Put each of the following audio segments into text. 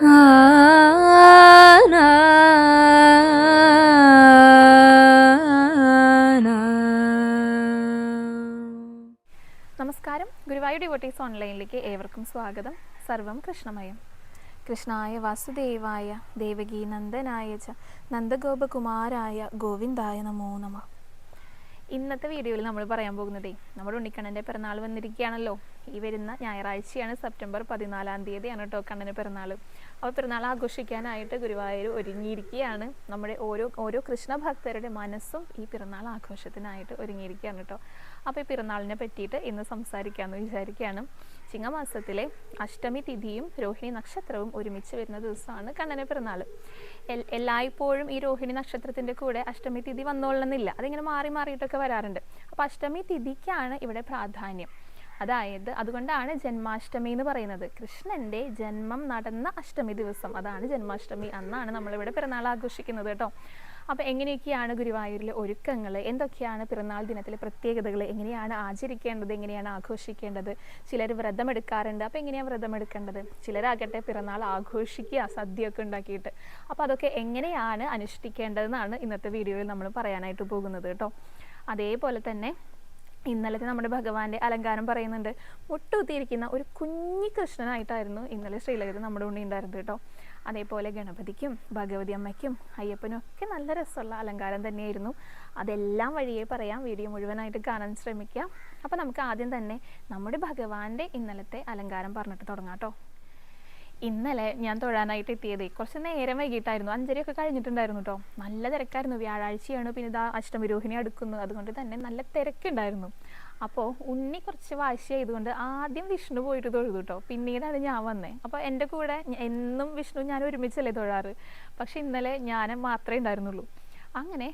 നമസ്കാരം. ഗുരുവായൂർ ഡിവോട്ടീസ് ഓൺലൈനിലേക്ക് ഏവർക്കും സ്വാഗതം. സർവം കൃഷ്ണമയം. കൃഷ്ണായ വാസുദേവായ ദേവകി നന്ദനായ ച നന്ദഗോപകുമാരായ ഗോവിന്ദായ നമോ നമ. ഇന്നത്തെ വീഡിയോയിൽ നമ്മൾ പറയാൻ പോകുന്നതേ നമ്മുടെ ഉണ്ണിക്കണ്ണന്റെ പിറന്നാൾ വന്നിരിക്കുകയാണല്ലോ. ഈ വരുന്ന ഞായറാഴ്ചയാണ് സെപ്റ്റംബർ പതിനാലാം തീയതിയാണ് കേട്ടോ കണ്ണന് പിറന്നാൾ അപ്പോൾ പിറന്നാൾ ആഘോഷിക്കാനായിട്ട് ഗുരുവായൂർ ഒരുങ്ങിയിരിക്കുകയാണ്. നമ്മുടെ ഓരോ ഓരോ കൃഷ്ണ ഭക്തരുടെ മനസ്സും ഈ പിറന്നാൾ ആഘോഷത്തിനായിട്ട് ഒരുങ്ങിയിരിക്കുകയാണ് കേട്ടോ. അപ്പോൾ ഈ പിറന്നാളിനെ പറ്റിയിട്ട് ഇന്ന് സംസാരിക്കാമെന്ന് വിചാരിക്കുകയാണ്. ചിങ്ങമാസത്തിലെ അഷ്ടമി തിഥിയും രോഹിണി നക്ഷത്രവും ഒരുമിച്ച് വരുന്ന ദിവസമാണ് കണ്ണന് പിറന്നാൾ എല്ലായ്പ്പോഴും ഈ രോഹിണി നക്ഷത്രത്തിന്റെ കൂടെ അഷ്ടമി തിഥി വന്നോളണമെന്നില്ല. അതിങ്ങനെ മാറി മാറിയിട്ടൊക്കെ വരാറുണ്ട്. അപ്പോൾ അഷ്ടമി തിഥിക്കാണ് ഇവിടെ പ്രാധാന്യം. അതായത് അതുകൊണ്ടാണ് ജന്മാഷ്ടമി എന്ന് പറയുന്നത്. കൃഷ്ണന്റെ ജന്മം നടന്ന അഷ്ടമി ദിവസം. അതാണ് ജന്മാഷ്ടമി. അന്നാണ് നമ്മളിവിടെ പിറന്നാൾ ആഘോഷിക്കുന്നത് കേട്ടോ. അപ്പോൾ എങ്ങനെയൊക്കെയാണ് ഗുരുവായൂരിലെ ഒരുക്കങ്ങൾ എന്തൊക്കെയാണ് പിറന്നാൾ ദിനത്തിലെ പ്രത്യേകതകൾ എങ്ങനെയാണ് ആചരിക്കേണ്ടത്? എങ്ങനെയാണ് ആഘോഷിക്കേണ്ടത്? ചിലർ വ്രതമെടുക്കാറുണ്ട്. അപ്പോൾ എങ്ങനെയാണ് വ്രതമെടുക്കേണ്ടത്? ചിലരാകട്ടെ പിറന്നാൾ ആഘോഷിക്കുക സദ്യയൊക്കെ ഉണ്ടാക്കിയിട്ട്. അപ്പോൾ അതൊക്കെ എങ്ങനെയാണ് അനുഷ്ഠിക്കേണ്ടതെന്നാണ് ഇന്നത്തെ വീഡിയോയിൽ നമ്മൾ പറയാനായിട്ട് പോകുന്നത് കേട്ടോ. അതേപോലെ തന്നെ ഇന്നലത്തെ നമ്മുടെ ഭഗവാന്റെ അലങ്കാരം പറയുന്നുണ്ട്. മുട്ടുകുത്തിയിരിക്കുന്ന ഒരു കുഞ്ഞി കൃഷ്ണനായിട്ടായിരുന്നു ഇന്നലെ ശ്രീലകത്ത് നമ്മുടെ ഉണ്ണി ഉണ്ടായിരുന്നത് കേട്ടോ. അതേപോലെ ഗണപതിക്കും ഭഗവതി അമ്മയ്ക്കും അയ്യപ്പനും ഒക്കെ നല്ല രസമുള്ള അലങ്കാരം തന്നെയായിരുന്നു. അതെല്ലാം വഴിയേ പറയാം. വീഡിയോ മുഴുവനായിട്ട് കാണാൻ ശ്രമിക്കാം. അപ്പോൾ നമുക്ക് ആദ്യം തന്നെ നമ്മുടെ ഭഗവാന്റെ ഇന്നലത്തെ അലങ്കാരം പറഞ്ഞിട്ട് തുടങ്ങാം കേട്ടോ. ഇന്നലെ ഞാൻ തൊഴാനായിട്ട് എത്തിയത്. കുറച്ച് നേരം വൈകിട്ടായിരുന്നു. അഞ്ചരയൊക്കെ കഴിഞ്ഞിട്ടുണ്ടായിരുന്നു കേട്ടോ നല്ല തിരക്കായിരുന്നു. വ്യാഴാഴ്ചയാണ് പിന്നെ ഇതാ അഷ്ടമിരോഹിണി അടുക്കുന്നു. അതുകൊണ്ട് തന്നെ നല്ല തിരക്കുണ്ടായിരുന്നു. അപ്പോൾ ഉണ്ണി കുറച്ച് വാശി ആയതുകൊണ്ട് ആദ്യം വിഷ്ണു പോയിട്ട് തൊഴുതു കേട്ടോ പിന്നീടാണ് ഞാൻ വന്നേ. അപ്പോൾ എന്റെ കൂടെ എന്നും വിഷ്ണു ഞാൻ ഒരുമിച്ചല്ലേ തൊഴാറ്. പക്ഷെ ഇന്നലെ ഞാൻ മാത്രമേ ഉണ്ടായിരുന്നുള്ളൂ. അങ്ങനെ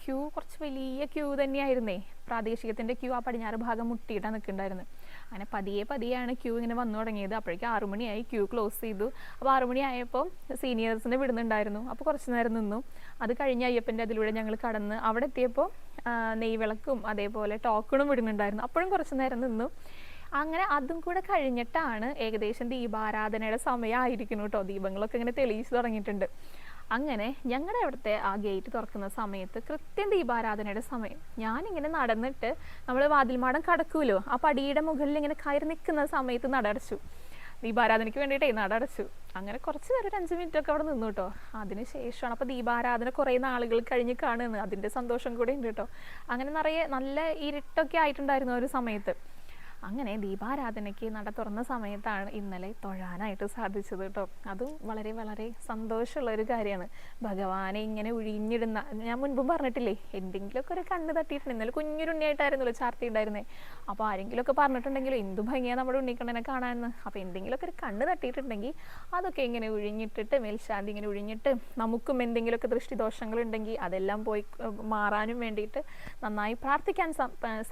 ക്യൂ കുറച്ച് വലിയ ക്യൂ തന്നെയായിരുന്നേ. പ്രാദേശികത്തിന്റെ ക്യൂ ആ പടിഞ്ഞാറ് ഭാഗം മുട്ടിയിട്ടാണ് നിൽക്കുന്നുണ്ടായിരുന്നത്. അങ്ങനെ പതിയെ പതിയാണ് ക്യൂ ഇങ്ങനെ വന്നു തുടങ്ങിയത്. അപ്പോഴേക്കും ആറുമണിയായി ക്യൂ ക്ലോസ് ചെയ്തു. അപ്പോൾ ആറുമണിയായപ്പോൾ മണിയായപ്പോൾ സീനിയേഴ്സിനെ വിടുന്നുണ്ടായിരുന്നു. അപ്പോൾ കുറച്ച് നേരം നിന്നു. അത് കഴിഞ്ഞ് അയ്യപ്പന്റെ അതിലൂടെ ഞങ്ങൾ കടന്ന് അവിടെ എത്തിയപ്പോൾ നെയ്വിളക്കും അതേപോലെ ടോക്കണും വിടുന്നുണ്ടായിരുന്നു. അപ്പോഴും കുറച്ച് നേരം നിന്നു. അങ്ങനെ അതും കൂടെ കഴിഞ്ഞിട്ടാണ് ഏകദേശം ദീപാരാധനയുടെ സമയമായിരിക്കുന്നു കേട്ടോ. ദീപങ്ങളൊക്കെ ഇങ്ങനെ തെളിയിച്ചു തുടങ്ങിയിട്ടുണ്ട്. അങ്ങനെ ഞങ്ങളുടെ അവിടുത്തെ ആ ഗേറ്റ് തുറക്കുന്ന സമയത്ത് കൃത്യം ദീപാരാധനയുടെ സമയം. ഞാനിങ്ങനെ നടന്നിട്ട് നമ്മൾ വാതിൽമാടം കടക്കുമല്ലോ ആ പടിയുടെ മുകളിൽ ഇങ്ങനെ കയറി നിൽക്കുന്ന സമയത്ത് നടടച്ചു. ദീപാരാധനയ്ക്ക് വേണ്ടിയിട്ടേ നടടച്ചു. അങ്ങനെ കുറച്ച് നേരം ഒരു അഞ്ച് മിനിറ്റ് ഒക്കെ അവിടെ നിന്നു കേട്ടോ അതിന് ശേഷമാണ് അപ്പോൾ ദീപാരാധന കുറേ നാളുകൾ കഴിഞ്ഞ് കാണുന്നത്. അതിന്റെ സന്തോഷം കൂടെ ഉണ്ട് കേട്ടോ അങ്ങനെ നിറയെ നല്ല ഇരുട്ടൊക്കെ ആയിട്ടുണ്ടായിരുന്നു ആ ഒരു സമയത്ത്. അങ്ങനെ ദീപാരാധനയ്ക്ക് നട തുറന്ന സമയത്താണ് ഇന്നലെ തൊഴാനായിട്ട് സാധിച്ചത് കേട്ടോ. അതും വളരെ വളരെ സന്തോഷമുള്ള ഒരു കാര്യമാണ്. ഭഗവാനെ ഇങ്ങനെ ഒഴിഞ്ഞിടുന്ന ഞാൻ മുൻപും പറഞ്ഞിട്ടില്ലേ എന്തെങ്കിലുമൊക്കെ ഒരു കണ്ണ് തട്ടിയിട്ടുണ്ട്. ഇന്നലെ കുഞ്ഞൊരുണ്ണിയായിട്ടായിരുന്നല്ലോ ചാർത്തി ഉണ്ടായിരുന്നേ അപ്പോൾ ആരെങ്കിലുമൊക്കെ പറഞ്ഞിട്ടുണ്ടെങ്കിലും എന്തു ഭംഗിയാണ് നമ്മുടെ ഉണ്ണിക്കണ്ണനെ കാണാമെന്ന് അപ്പോൾ എന്തെങ്കിലുമൊക്കെ ഒരു കണ്ണ് തട്ടിയിട്ടുണ്ടെങ്കിൽ അതൊക്കെ ഇങ്ങനെ ഒഴിഞ്ഞിട്ടിട്ട് മേൽശാന്തി ഇങ്ങനെ ഉഴിഞ്ഞിട്ട് നമുക്കും എന്തെങ്കിലുമൊക്കെ ദൃഷ്ടിദോഷങ്ങൾ ഉണ്ടെങ്കിൽ അതെല്ലാം പോയി മാറാനും വേണ്ടിയിട്ട് നന്നായി പ്രാർത്ഥിക്കാൻ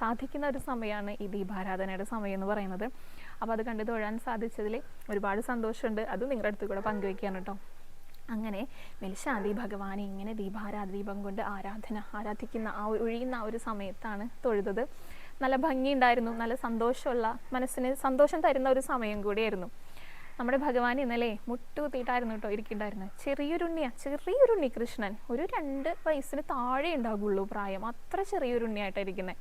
സാധിക്കുന്ന ഒരു സമയമാണ് ഈ ദീപാരാധനയുടെ സമയം എന്ന് പറയുന്നത്. അപ്പോൾ അത് കണ്ട് തൊഴാൻ സാധിച്ചതിൽ ഒരുപാട് സന്തോഷമുണ്ട്. അത് നിങ്ങളുടെ അടുത്ത് കൂടെ പങ്കുവയ്ക്കുകയാണ് കേട്ടോ അങ്ങനെ മെൽശാന്തി ഭഗവാനെ ഇങ്ങനെ ദീപാരാധ ദീപം കൊണ്ട് ആരാധന ആരാധിക്കുന്ന ആ ഒരു ഒഴിയുന്ന ആ ഒരു സമയത്താണ് തൊഴുതത്. നല്ല ഭംഗിയുണ്ടായിരുന്നു. നല്ല സന്തോഷമുള്ള മനസ്സിന് സന്തോഷം തരുന്ന ഒരു സമയം കൂടിയായിരുന്നു. നമ്മുടെ ഭഗവാൻ ഇന്നലെ മുട്ടുകുത്തിയിട്ടായിരുന്നു കേട്ടോ ഇരിക്കുന്നുണ്ടായിരുന്നത് ചെറിയൊരുണ്ണിയ ചെറിയൊരുണ്ണി കൃഷ്ണൻ. ഒരു രണ്ട് വയസ്സിന് താഴെ ഉണ്ടാകുള്ളൂ പ്രായം. അത്ര ചെറിയൊരുണ്ണിയായിട്ടാണ് ഇരിക്കുന്നത്